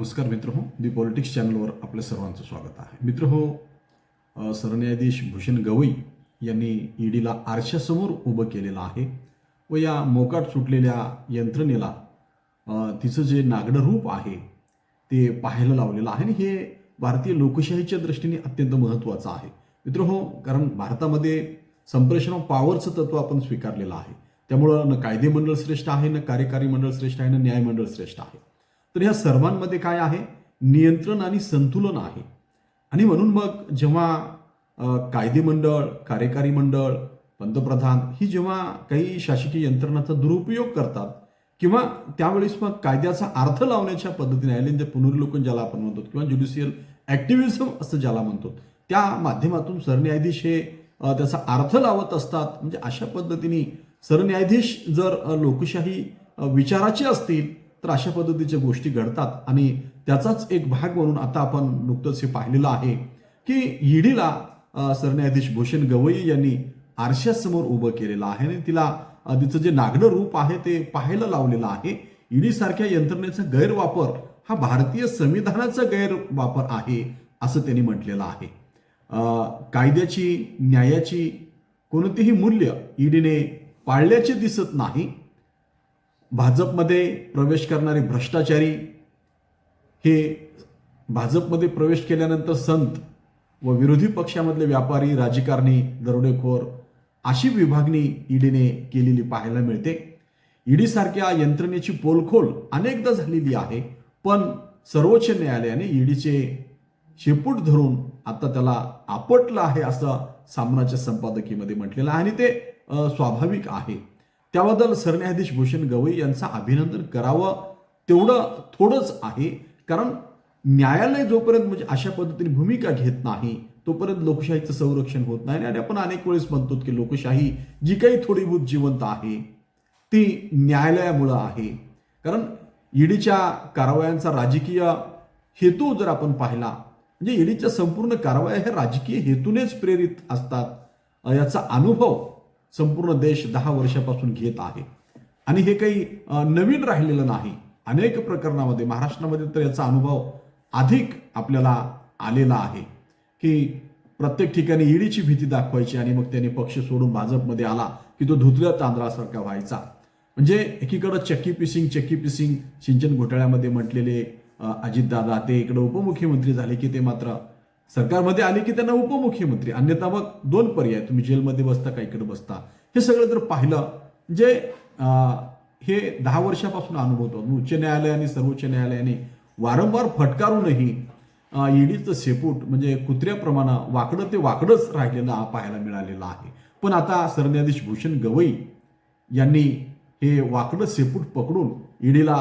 नमस्कार मित्र हो दी पॉलिटिक्स चॅनलवर आपल्या सर्वांचं स्वागत आहे. मित्र हो सरन्यायाधीश भूषण गवई यांनी ईडीला आरशासमोर उभं केलेलं आहे व या मोकाट सुटलेल्या यंत्रणेला तिचं जे नागडं रूप आहे ते पाहायला लावलेलं आहे आणि हे भारतीय लोकशाहीच्या दृष्टीने अत्यंत महत्त्वाचं आहे. मित्र हो कारण भारतामध्ये संप्रेषण ऑफ पॉवरचं तत्व आपण स्वीकारलेलं आहे. त्यामुळं न कायदे मंडळ श्रेष्ठ आहे न कार्यकारी मंडळ श्रेष्ठ आहे न न्यायमंडळ श्रेष्ठ आहे. तर ह्या सर्वांमध्ये काय आहे? नियंत्रण आणि संतुलन आहे. आणि म्हणून मग जेव्हा कायदेमंडळ कायदे मंडळ कार्यकारी मंडळ पंतप्रधान ही जेव्हा काही शासकीय यंत्रणाचा दुरुपयोग करतात किंवा त्यावेळेस मग कायद्याचा अर्थ लावण्याच्या पद्धतीने न्यायालयीन पुनर्लोकन ज्याला आपण म्हणतो किंवा ज्युडिशियल ॲक्टिव्हिझम असं ज्याला म्हणतो त्या माध्यमातून सरन्यायाधीश हे त्याचा अर्थ लावत असतात. म्हणजे अशा पद्धतीने सरन्यायाधीश जर लोकशाही विचाराचे असतील तर अशा पद्धतीच्या गोष्टी घडतात. आणि त्याचाच एक भाग म्हणून आता आपण नुकतंच हे पाहिलेलं आहे की ईडीला सरन्यायाधीश भूषण गवई यांनी आरशासमोर उभं केलेलं आहे आणि तिला तिचं जे नागडं रूप आहे ते पाहायला लावलेलं आहे. ईडी सारख्या यंत्रणेचा गैरवापर हा भारतीय संविधानाचा गैरवापर आहे असं त्यांनी म्हटलेलं आहे. कायद्याची न्यायाची कोणतेही मूल्य ईडीने पाळल्याचे दिसत नाही. भाजपमध्ये प्रवेश करणारे भ्रष्टाचारी हे भाजपमध्ये प्रवेश केल्यानंतर संत व विरोधी पक्षामधले व्यापारी राजकारणी दरोडेखोर अशी विभागणी ईडीने केलेली पाहायला मिळते. ईडीसारख्या यंत्रणेची पोलखोल अनेकदा झालेली आहे पण सर्वोच्च न्यायालयाने ईडीचे शेपूट धरून आता त्याला आपटलं आहे असं सामनाच्या संपादकीमध्ये म्हटलेलं आहे आणि ते स्वाभाविक आहे. त्याबद्दल सरन्यायाधीश भूषण गवई यांचं अभिनंदन करावं तेवढं थोडंच आहे. कारण न्यायालय जोपर्यंत म्हणजे अशा पद्धतीने भूमिका घेत नाही तोपर्यंत लोकशाहीचं संरक्षण होत नाही. आणि आपण अनेक वेळेस म्हणतो की लोकशाही जी काही थोडीभूत जिवंत आहे ती न्यायालयामुळं आहे. कारण ईडीच्या कारवायांचा राजकीय हेतू जर आपण पाहिला म्हणजे ईडीच्या संपूर्ण कारवाया ह्या राजकीय हेतूनेच प्रेरित असतात याचा अनुभव संपूर्ण देश दहा वर्षापासून घेत आहे. आणि हे काही नवीन राहिलेलं नाही. अनेक प्रकरणामध्ये महाराष्ट्रामध्ये तर याचा अनुभव अधिक आपल्याला आलेला आहे. की प्रत्येक ठिकाणी ईडीची भीती दाखवायची आणि मग त्याने पक्ष सोडून भाजपमध्ये आला की तो धुतल्या तांदळासारखा व्हायचा. म्हणजे एकीकडं चक्की पिसिंग चक्की पिसिंग सिंचन घोटाळ्यामध्ये म्हटलेले अजितदादा ते इकडे उपमुख्यमंत्री झाले की ते मात्र सरकारमध्ये आले की त्यांना उपमुख्यमंत्री अन्यथा मग दोन पर्याय तुम्ही जेलमध्ये बसता का इकडे बसता? हे सगळं जर पाहिलं जे हे दहा वर्षापासून अनुभवतो उच्च न्यायालय आणि सर्वोच्च न्यायालयाने वारंवार फटकारूनही ईडीचं शेपूट म्हणजे कुत्र्याप्रमाणे वाकडं ते वाकडंच राहिलेलं पाहायला मिळालेलं आहे. पण आता सरन्यायाधीश भूषण गवई यांनी हे वाकडं शेपूट पकडून ईडीला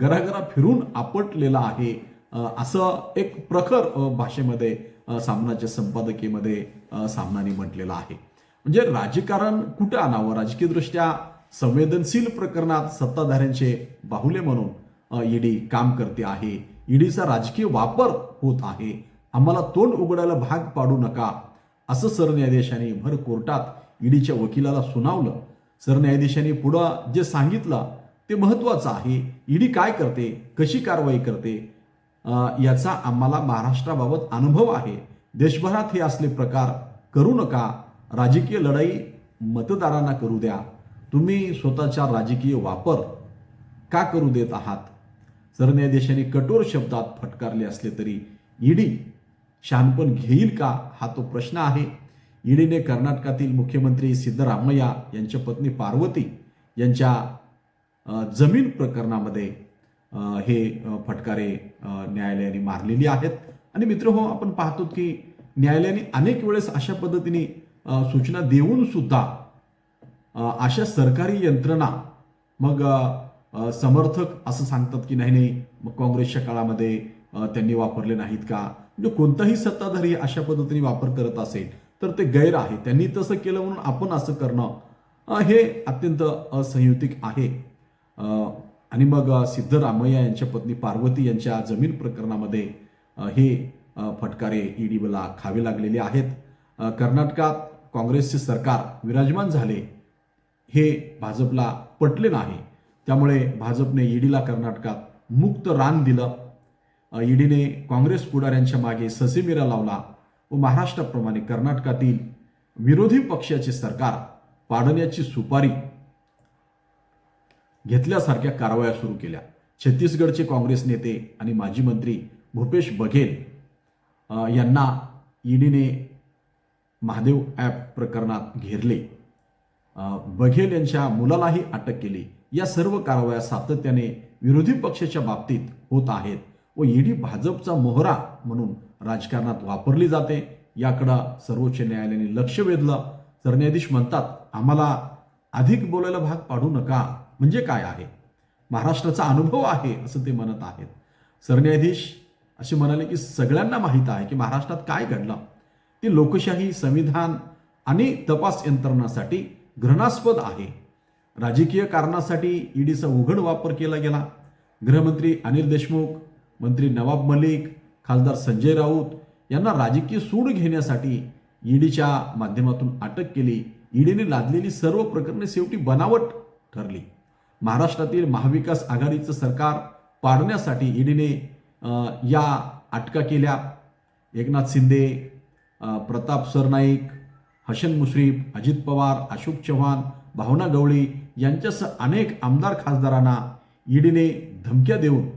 गरागरा फिरून आपटलेलं आहे. असं एक प्रखर भाषेमध्ये सामनाच्या संपादकीमध्ये सामनाने म्हटलेलं आहे. म्हणजे राजकारण कुठं आणावं? राजकीयदृष्ट्या संवेदनशील प्रकरणात सत्ताधाऱ्यांचे बाहुले म्हणून ईडी काम करते आहे. ईडीचा राजकीय वापर होत आहे. आम्हाला तोंड उघडायला भाग पाडू नका असं सरन्यायाधीशांनी भर कोर्टात ईडीच्या वकिलाला सुनावलं. सरन्यायाधीशांनी पुढं जे सांगितलं ते महत्वाचं आहे. ईडी काय करते? कशी कारवाई करते? याचा आम्हाला महाराष्ट्राबाबत अनुभव आहे. देशभरात हे असले प्रकार करू नका. राजकीय लढाई मतदारांना करू द्या. तुम्ही स्वतःचा राजकीय वापर का करू देत आहात? सरन्यायाधीशांनी कठोर शब्दात फटकारले असले तरी ईडी शहाणपण घेईल का? हा तो प्रश्न आहे. ईडीने कर्नाटकातील मुख्यमंत्री सिद्धरामय्या यांच्या पत्नी पार्वती यांच्या जमीन प्रकरणामध्ये हे फटकारे न्यायालयाने मारलेली आहेत. आणि मित्र हो आपण पाहतो की न्यायालयाने अनेक वेळेस अशा पद्धतीने सूचना देऊन सुद्धा अशा सरकारी यंत्रणा मग समर्थक असं सांगतात की नाही नाही मग काँग्रेसच्या काळामध्ये त्यांनी वापरले नाहीत का? म्हणजे कोणताही सत्ताधारी अशा पद्धतीने वापर करत असेल तर ते गैर आहे. त्यांनी तसं केलं म्हणून आपण असं करणं हे अत्यंत असंयुतिक आहे. आणि मग सिद्धरामय्या यांच्या पत्नी पार्वती यांच्या जमीन प्रकरणामध्ये हे फटकारे ईडीला खावे लागलेले आहेत. कर्नाटकात काँग्रेसचे सरकार विराजमान झाले हे भाजपला पटले नाही. त्यामुळे भाजपने ईडीला कर्नाटकात मुक्त रान दिलं. ईडीने काँग्रेस पुढाऱ्यांच्या मागे ससेमिरा लावला व महाराष्ट्राप्रमाणे कर्नाटकातील विरोधी पक्षाचे सरकार पाडण्याची सुपारी घेतल्यासारख्या कारवाया सुरू केल्या. छत्तीसगडचे काँग्रेस नेते आणि माजी मंत्री भूपेश बघेल यांना ईडीने महादेव ॲप प्रकरणात घेरले. बघेल यांच्या मुलालाही अटक केली. या सर्व कारवाया सातत्याने विरोधी पक्षाच्या बाबतीत होत आहेत व ईडी भाजपचा मोहरा म्हणून राजकारणात वापरली जाते. याकडं सर्वोच्च न्यायालयाने लक्ष वेधलं. सरन्यायाधीश म्हणतात आम्हाला अधिक बोलायला भाग पाडू नका. म्हणजे काय आहे? महाराष्ट्राचा अनुभव आहे असं ते म्हणत आहेत. सरन्यायाधीश असे म्हणाले की सगळ्यांना माहीत आहे की महाराष्ट्रात काय घडलं. ते लोकशाही संविधान आणि तपास यंत्रणासाठी घृणास्पद आहे. राजकीय कारणासाठी ईडीचा उघड वापर केला गेला. गृहमंत्री अनिल देशमुख मंत्री नवाब मलिक खासदार संजय राऊत यांना राजकीय सूड घेण्यासाठी ईडीच्या माध्यमातून अटक केली. ईडीने लादलेली सर्व प्रकरणे शेवटी बनावट ठरली. महाराष्ट्रातील महाविकास आघाडीचं सरकार पाडण्यासाठी ईडीने या अटका केल्या. एकनाथ शिंदे प्रताप सरनाईक हसन मुश्रीफ अजित पवार अशोक चव्हाण भावना गवळी यांच्यासह अनेक आमदार खासदारांना ईडीने धमक्या देऊन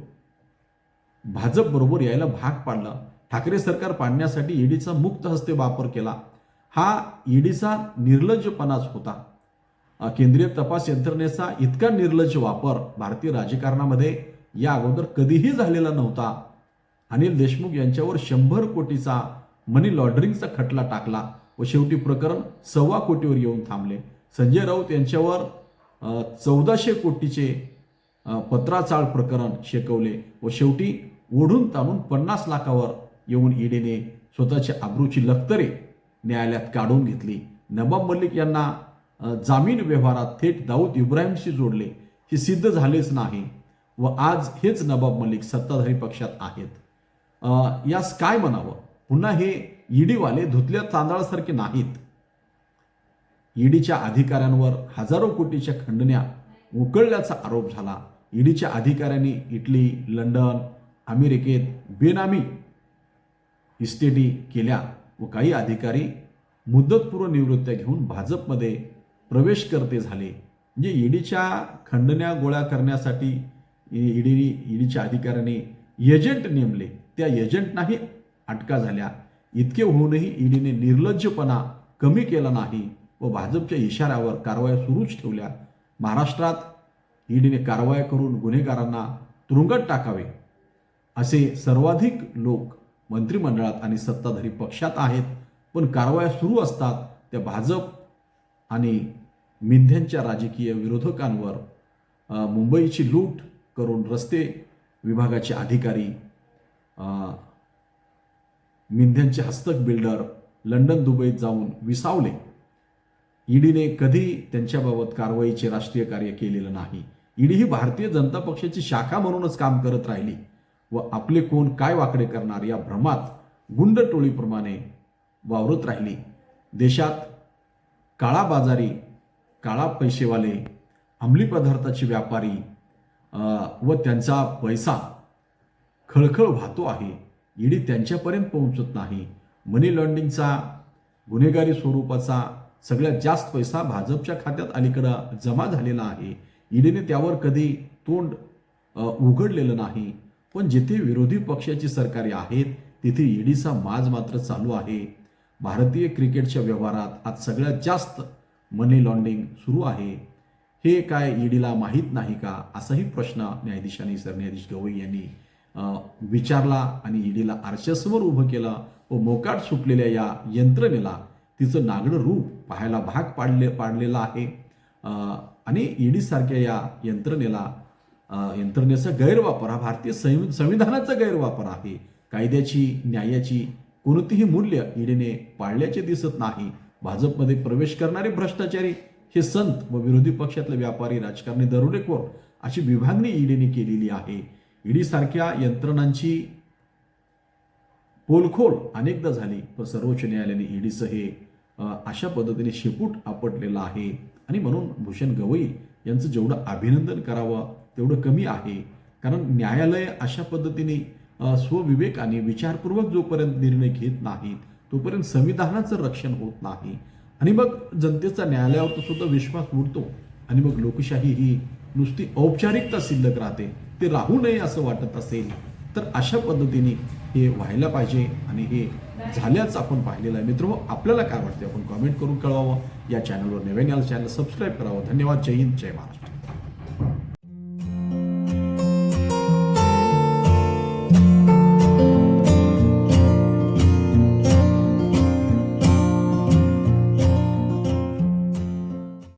भाजपबरोबर यायला भाग पाडलं. ठाकरे सरकार पाडण्यासाठी ईडीचा मुक्त हस्ते वापर केला. हा ईडीचा निर्लज्जपणाच होता. केंद्रीय तपास यंत्रणेचा इतका निर्लज्ज वापर भारतीय राजकारणामध्ये या अगोदर कधीही झालेला नव्हता. अनिल देशमुख यांच्यावर शंभर कोटीचा मनी लॉन्ड्रिंगचा खटला टाकला व शेवटी प्रकरण सव्वा कोटीवर येऊन थांबले. संजय राऊत यांच्यावर चौदाशे कोटीचे पत्राचाळ प्रकरण शेकवले व शेवटी ओढून ताणून पन्नास लाखावर येऊन ईडीने स्वतःच्या आब्रूची लखतरे न्यायालयात काढून घेतली. नवाब मलिक यांना जामीन व्यवहारात थेट दाऊद इब्राहिमशी जोडले हे सिद्ध झालेच नाही व आज हेच नवाब मलिक सत्ताधारी पक्षात आहेत. यास काय म्हणावं? पुन्हा हे ईडीवाले धुतल्या तांदळासारखे नाहीत. ईडीच्या अधिकाऱ्यांवर हजारो कोटीच्या खंडण्या उकळल्याचा आरोप झाला. ईडीच्या अधिकाऱ्यांनी इटली लंडन अमेरिकेत बेनामी इस्टेटी केल्या. व काही अधिकारी मुदतपूर्व निवृत्त्या घेऊन भाजपमध्ये प्रवेश करते झाले. म्हणजे ईडीच्या खंडण्या गोळा करण्यासाठी ईडीने ईडीच्या अधिकाऱ्याने एजंट नेमले. त्या एजंटनाही अटका झाल्या. इतके होऊनही ईडीने निर्लज्जपणा कमी केला नाही व भाजपच्या इशाऱ्यावर कारवाया सुरूच ठेवल्या. महाराष्ट्रात ईडीने कारवाया करून गुन्हेगारांना तुरुंगात टाकावे असे सर्वाधिक लोक मंत्रिमंडळात आणि सत्ताधारी पक्षात आहेत. पण कारवाया सुरू असतात त्या भाजप आणि मिथ्यांच्या राजकीय विरोधकांवर. मुंबईची लूट करून रस्ते विभागाचे अधिकारी मिंध्यांचे हस्तक बिल्डर लंडन दुबईत जाऊन विसावले. ईडीने कधी त्यांच्याबाबत कारवाईचे राष्ट्रीय कार्य केलेलं नाही. ईडी ही भारतीय जनता पक्षाची शाखा म्हणूनच काम करत राहिली. व आपले कोण काय वाकडे करणार या भ्रमात गुंड टोळीप्रमाणे वावरत राहिली. देशात काळा बाजारी काळा पैसेवाले अंमली पदार्थाचे व्यापारी व त्यांचा पैसा खळखळ वाहतो आहे. ईडी त्यांच्यापर्यंत पोहोचत नाही. मनी लॉन्ड्रिंगचा गुन्हेगारी स्वरूपाचा सगळ्यात जास्त पैसा भाजपच्या खात्यात अलीकडं जमा झालेला आहे. ईडीने त्यावर कधी तोंड उघडलेलं नाही. पण जिथे विरोधी पक्षाची सरकारी आहेत तिथे ईडीचा माज मात्र चालू आहे. भारतीय क्रिकेटच्या व्यवहारात आज सगळ्यात जास्त मनी लॉन्ड्रिंग सुरू आहे. हे काय ईडीला माहीत नाही का? असाही प्रश्न न्यायाधीशांनी सरन्यायाधीश गवई यांनी विचारला आणि ईडीला आरशासमोर उभं केलं व मोकाट सुटलेल्या या यंत्रणेला तिचं नागडं रूप पाहायला भाग पाडले पाडलेला आहे. आणि ईडीसारख्या या यंत्रणेला यंत्रणेचा गैरवापर हा भारतीय संविधानाचा गैरवापर आहे. कायद्याची न्यायाची कोणतीही मूल्य ईडीने पाळल्याचे दिसत नाही. भाजपमध्ये प्रवेश करणारे भ्रष्टाचारी हे संत व विरोधी पक्षातले व्यापारी राजकारणी दरोडेखोर अशी विभागणी ईडीने केलेली आहे. ईडी सारख्या यंत्रणांची पोलखोल अनेकदा झाली पण सर्वोच्च न्यायालयाने ईडीचं हे अशा पद्धतीने शेपूट आपटलेलं आहे. आणि म्हणून भूषण गवई यांचं जेवढं अभिनंदन करावं तेवढं कमी आहे. कारण न्यायालय अशा पद्धतीने स्वविवेकाने स्वविवेक आणि विचारपूर्वक जोपर्यंत निर्णय घेत नाहीत तोपर्यंत संविधानाचं रक्षण होत नाही. आणि मग जनतेचा न्यायालयावर सुद्धा विश्वास उडतो. आणि मग लोकशाही ही नुसती औपचारिकता शिल्लक राहते. ते राहू नये असं वाटत असेल तर अशा पद्धतीने हे व्हायला पाहिजे. आणि हे झाल्याच आपण पाहिलेलं आहे. मित्र आपल्याला काय वाटते आपण कॉमेंट करून कळवावं. या चॅनलवर नव्याने चॅनल सबस्क्राईब करावं. धन्यवाद. जय हिंद. जय महाराष्ट्र.